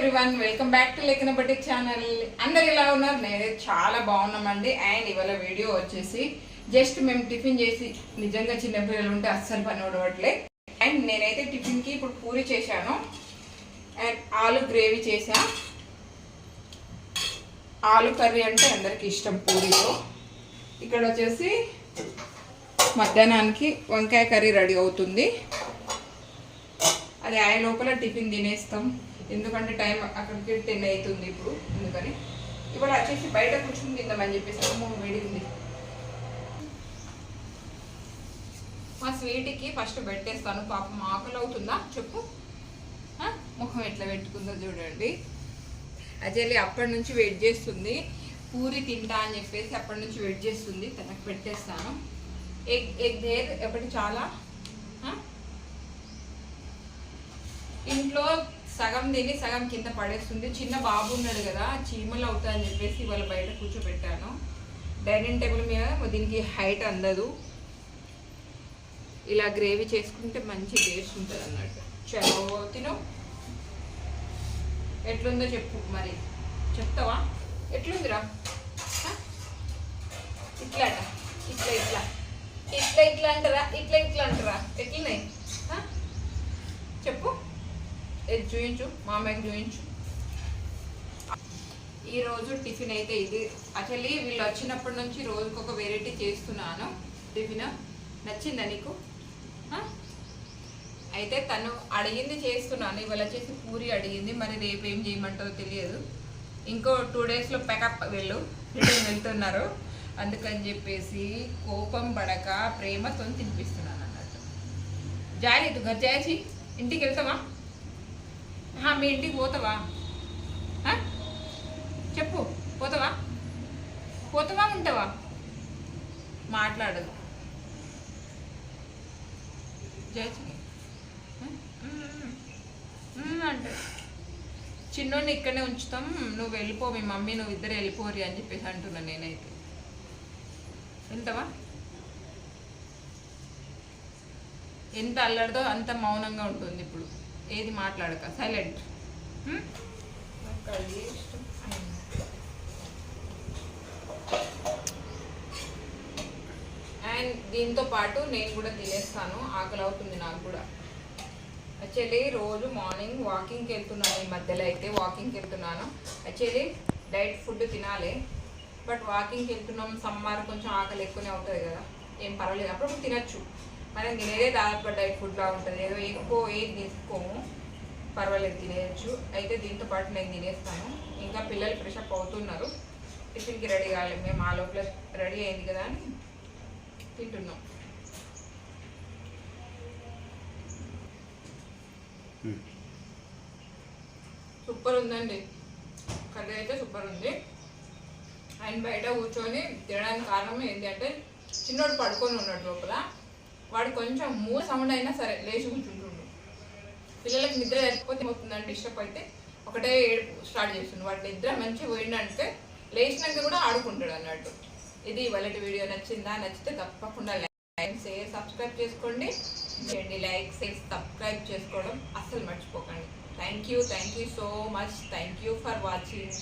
Everyone welcome back to Lekhana channel అందరు ఎలా ఉన్నారు? నేను చాలా బాగున్నామండి. అండ్ ఇవాళ వీడియో వచ్చేసి జస్ట్ మేము టిఫిన్ చేసి నిజంగా చిన్నపిల్లలు ఉంటే అస్సలు పని ఉండవట్లే. అండ్ నేనైతే టిఫిన్కి ఇప్పుడు పూరి చేశాను. అండ్ ఆలు గ్రేవీ చేసా ఆలు కర్రీ అంటే అందరికి ఇష్టం పూరిలో. ఇక్కడ వచ్చేసి మధ్యాహ్నానికి వంకాయ కర్రీ రెడీ అవుతుంది. అది ఆయన లోపల టిఫిన్ తినేస్తాం. ఎందుకంటే టైం అక్కడికి టెన్ అవుతుంది ఇప్పుడు అందుకని. ఇవాళ వచ్చేసి బయట కూర్చుని తిందామని చెప్పేసి అమ్మ వేడి ఉంది. మా స్వీట్కి ఫస్ట్ పెట్టేస్తాను పాపం ఆకలి అవుతుందా చెప్పు ముఖం ఎట్లా పెట్టుకుందో చూడండి. అజలి అప్పటి నుంచి వెయిట్ చేస్తుంది. పూరి తింటా అని చెప్పేసి అప్పటి నుంచి వెయిట్ చేస్తుంది. తనకు పెట్టేస్తాను. ఎగ్ ఎగ్ దేర్ ఒకటి చాలా? ఇంట్లో సగం తిని సగం కింద పడేస్తుంది. చిన్న బాబు ఉన్నాడు కదా చీమలు అవుతాయని చెప్పేసి ఇవాళ బయట కూర్చోబెట్టాను. డైనింగ్ టేబుల్ మీద దీనికి హైట్ అందదు. ఇలా గ్రేవీ చేసుకుంటే మంచి టేస్ట్ ఉంటుంది అన్నట్టు. చలో తిను. ఎట్లుందో చెప్పు మరి. చెప్తావా? ఎట్లుందిరా? ఇట్లా ఇట్లా ఇట్లా. ఇట్లా ఇట్లా అంటారా? ఇట్లా ఇట్లా అంటారా? ఎట్లున్నాయి? ఇది చూయించు మామయ్యకి చూయించు. ఈరోజు టిఫిన్ అయితే ఇది. అసలు వీళ్ళు వచ్చినప్పటి నుంచి రోజుకొక వెరైటీ చేస్తున్నాను. టిఫిన్ నచ్చిందా నీకు? అయితే తను అడిగింది చేస్తున్నాను. ఇవాళ చేసి పూరి అడిగింది. మరి రేపు ఏం చేయమంటారో తెలియదు. ఇంకో టూ డేస్లో ప్యాకప్ వెళ్ళు. రిటర్న్ వెళ్తున్నారు. అందుకని చెప్పేసి కోపం పడక ప్రేమతో తినిపిస్తున్నాను అన్నట్టు. జాయ్ గర్జాయచి ఇంటికి వెళ్తామా మీ ఇంటికి పోతావా? చెప్పు పోతావా? పోతావా ఉంటావా మాట్లాడదు. జయచి అంటే చిన్నోడిని ఇక్కడనే ఉంచుతాం నువ్వు వెళ్ళిపో మీ మమ్మీ నువ్వు ఇద్దరు వెళ్ళిపోరి అని చెప్పేసి అంటున్నా నేనైతే. వెళ్తావా ఎంత అల్లడిదో అంత మౌనంగా ఉంటుంది ఇప్పుడు. ఏది మాట్లాడక? సైలెంట్ అండ్ దీంతో పాటు నేను కూడా తినేస్తాను. ఆకలి అవుతుంది నాకు కూడా. యాక్చువల్లీ రోజు మార్నింగ్ వాకింగ్కి వెళ్తున్నాను ఈ మధ్యలో అయితే. వాకింగ్కి వెళ్తున్నాను. యాక్చువల్లీ డైట్ ఫుడ్ తినాలి. బట్ వాకింగ్కి వెళ్తున్నాం సమ్మర్ కొంచెం ఆకలి ఎక్కువనే అవుతుంది కదా. ఏం పర్వాలేదు. అప్పుడప్పుడు తినచ్చు. మనం తినేదే దాదాపు డైట్ ఫుడ్లా ఉంటుంది. ఏదో ఎక్కువ ఏది తీసుకోము. పర్వాలేదు తినేయచ్చు. అయితే దీంతో పాటు నేను తినేస్తాను. ఇంకా పిల్లలు ఫ్రెషప్ అవుతున్నారు. టిఫిన్కి రెడీ కావాలి మేము ఆ లోపల రెడీ అయింది కదా అని తింటున్నాం. సూపర్ ఉందండి. కర్రీ అయితే సూపర్ ఉంది. ఆయన బయట కూర్చొని తినడానికి కారణం ఏంటి అంటే చిన్నోడు పడుకొని ఉన్నాడు లోపల. వాడు కొంచెం మూల సౌండ్ అయినా సరే లేచి కూర్చుంటుండు. పిల్లలకి నిద్ర లేకపోతే ఏమవుతుందంటే డిస్టర్బ్ అయితే ఒకటే ఏడుపు స్టార్ట్ చేస్తుంది వాడు నిద్ర మంచిగా పోయిందంటే లేచినాక కూడా ఆడుకుంటాడు అన్నట్టు. ఇది ఇవాళ వీడియో నచ్చిందా? నచ్చితే తప్పకుండా లైక్ షేర్ సబ్స్క్రైబ్ చేసుకోండి. చేయండి లైక్ షేర్ సబ్స్క్రైబ్ చేసుకోవడం అస్సలు మర్చిపోకండి. Thank you thank you so much thank you for watching